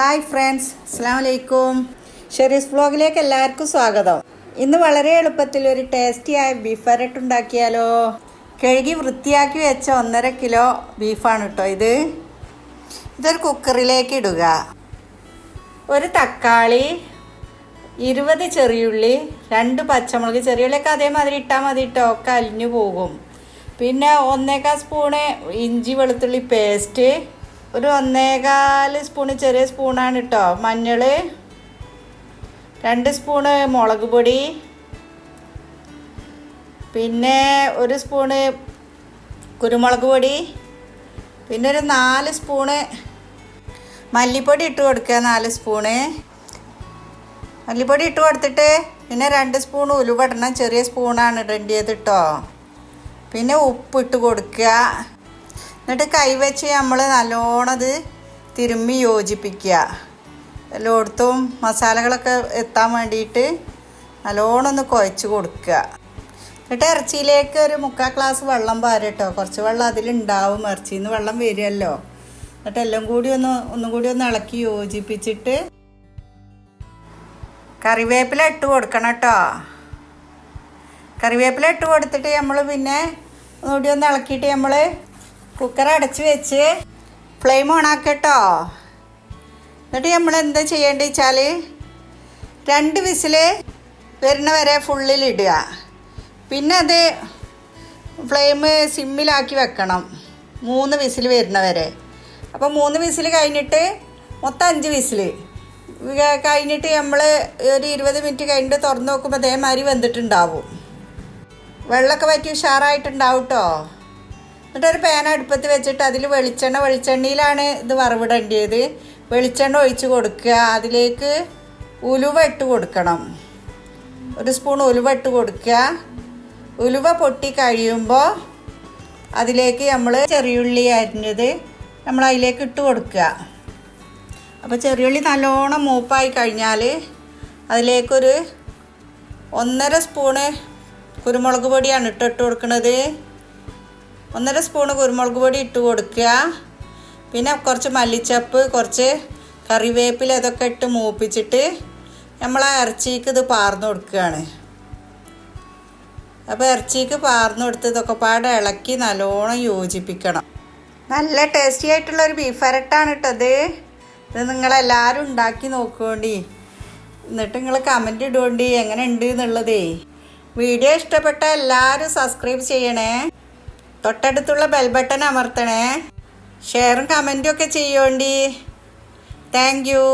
Hi friends അസ്സാം വലൈക്കും Sherry's വ്ളോഗിലേക്ക് എല്ലാവർക്കും സ്വാഗതം. ഇന്ന് വളരെ എളുപ്പത്തിൽ ഒരു ടേസ്റ്റിയായ ബീഫ് വരട്ട് ഉണ്ടാക്കിയാലോ? കഴുകി വൃത്തിയാക്കി വെച്ച ഒന്നര കിലോ ബീഫാണ് കേട്ടോ ഇത്. ഇതൊരു കുക്കറിലേക്ക് ഇടുക. ഒരു തക്കാളി ഇരുപത് ചെറിയുള്ളി രണ്ട് പച്ചമുളക് ചെറിയുള്ളിയൊക്കെ അതേമാതിരി ഇട്ടാൽ മതി കേട്ടോ ഒക്കെ അലിഞ്ഞു പോകും. പിന്നെ ഒന്നേക്കാൽ സ്പൂണ് ഇഞ്ചി വെളുത്തുള്ളി പേസ്റ്റ് ഒരു ഒന്നേകാൽ സ്പൂണ് ചെറിയ സ്പൂണാണ് കേട്ടോ മഞ്ഞൾ രണ്ട് സ്പൂണ് മുളക് പൊടി പിന്നെ ഒരു സ്പൂണ് കുരുമുളക് പൊടി പിന്നെ ഒരു നാല് സ്പൂണ് മല്ലിപ്പൊടി ഇട്ട് കൊടുക്കുക നാല് സ്പൂണ്. മല്ലിപ്പൊടി ഇട്ട് കൊടുത്തിട്ട് പിന്നെ രണ്ട് സ്പൂൺ ഉലുവടണം ചെറിയ സ്പൂണാണ് ഇടേണ്ടത് കേട്ടോ പിന്നെ ഉപ്പ് ഇട്ട് കൊടുക്കുക. എന്നിട്ട് കൈവച്ച് നമ്മൾ നല്ലോണം അത് തിരുമ്മി യോജിപ്പിക്കുക. എല്ലായിടത്തും മസാലകളൊക്കെ എത്താൻ വേണ്ടിയിട്ട് നല്ലോണം ഒന്ന് കുഴച്ച് കൊടുക്കുക. എന്നിട്ട് ഇറച്ചിയിലേക്ക് ഒരു മുക്കാൽ ഗ്ലാസ് വെള്ളം പാര കേട്ടോ കുറച്ച് വെള്ളം അതിലുണ്ടാവും. ഇറച്ചിയിൽ നിന്ന് വെള്ളം വരുമല്ലോ. എന്നിട്ട് എല്ലാം കൂടി ഒന്ന് ഒന്നും കൂടി ഒന്ന് ഇളക്കി യോജിപ്പിച്ചിട്ട് കറിവേപ്പില ഇട്ട് കൊടുക്കണം കേട്ടോ. കറിവേപ്പില ഇട്ട് കൊടുത്തിട്ട് നമ്മൾ പിന്നെ ഒന്നുകൂടി ഒന്ന് ഇളക്കിയിട്ട് നമ്മൾ കുക്കർ അടച്ച് വെച്ച് ഫ്ലെയിം ഓണാക്കട്ടോ കേട്ടോ എന്നിട്ട് നമ്മൾ എന്താ ചെയ്യേണ്ടത് വെച്ചാൽ രണ്ട് വിസിൽ വരുന്ന വരെ ഫുള്ളിൽ ഇടുക. പിന്നെ അത് ഫ്ലെയിം സിമ്മിലാക്കി വെക്കണം. മൂന്ന് വിസിൽ വരുന്ന വരെ. അപ്പോൾ മൂന്ന് വിസിൽ കഴിഞ്ഞിട്ട് മൊത്തം അഞ്ച് വിസിൽ കഴിഞ്ഞിട്ട് നമ്മൾ ഒരു ഇരുപത് മിനിറ്റ് കഴിഞ്ഞിട്ട് തുറന്ന് നോക്കുമ്പോൾ അതേമാതിരി വെന്തിട്ടുണ്ടാവും. വെള്ളമൊക്കെ പറ്റി ഉഷാറായിട്ടുണ്ടാവും കേട്ടോ എന്നിട്ടൊരു പാൻ അടുപ്പത്ത് വെച്ചിട്ട് അതിൽ വെളിച്ചെണ്ണ വെളിച്ചെണ്ണയിലാണ് ഇത് വറവിടേണ്ടത്. വെളിച്ചെണ്ണ ഒഴിച്ച് കൊടുക്കുക. അതിലേക്ക് ഉലുവ ഇട്ട് കൊടുക്കണം. ഒരു സ്പൂൺ ഉലുവ ഇട്ട് കൊടുക്കുക. ഉലുവ പൊട്ടി കഴിയുമ്പോൾ അതിലേക്ക് നമ്മൾ ചെറിയുള്ളി അരിഞ്ഞത് നമ്മൾ അതിലേക്ക് ഇട്ട് കൊടുക്കുക. അപ്പോൾ ചെറിയുള്ളി നല്ലോണം മൂപ്പായി കഴിഞ്ഞാൽ അതിലേക്കൊരു ഒന്നര സ്പൂണ് കുരുമുളക് പൊടിയാണ് ഇട്ടിട്ട് ഇട്ട് കൊടുക്കുന്നത് ഒന്നര സ്പൂണ് കുരുമുളക് പൊടി ഇട്ട് കൊടുക്കുക. പിന്നെ കുറച്ച് മല്ലിച്ചപ്പ് കുറച്ച് കറിവേപ്പില ഇതൊക്കെ ഇട്ട് മൂപ്പിച്ചിട്ട് നമ്മൾ ആ ഇറച്ചിക്ക് ഇത് പാർന്നു കൊടുക്കുകയാണ്. അപ്പോൾ ഇറച്ചിക്ക് പാർന്നു കൊടുത്ത് ഇതൊക്കെ പാടെ ഇളക്കി നല്ലോണം യോജിപ്പിക്കണം. നല്ല ടേസ്റ്റി ആയിട്ടുള്ള ഒരു ബീഫ് അരട്ടാണ് കേട്ടത് ഇത്. നിങ്ങളെല്ലാവരും ഉണ്ടാക്കി നോക്കുകൊണ്ടി എന്നിട്ട് നിങ്ങൾ കമന്റ് ഇടുകൊണ്ടി എങ്ങനെ ഉണ്ട് എന്നുള്ളതേ. വീഡിയോ ഇഷ്ടപ്പെട്ട എല്ലാവരും സബ്സ്ക്രൈബ് ചെയ്യണേ. തൊട്ടടുത്തുള്ള ബെൽ ബട്ടൺ അമർത്തണേ. ഷെയറും കമന്റും ഒക്കെ ചെയ്യോണ്ടി. Thank you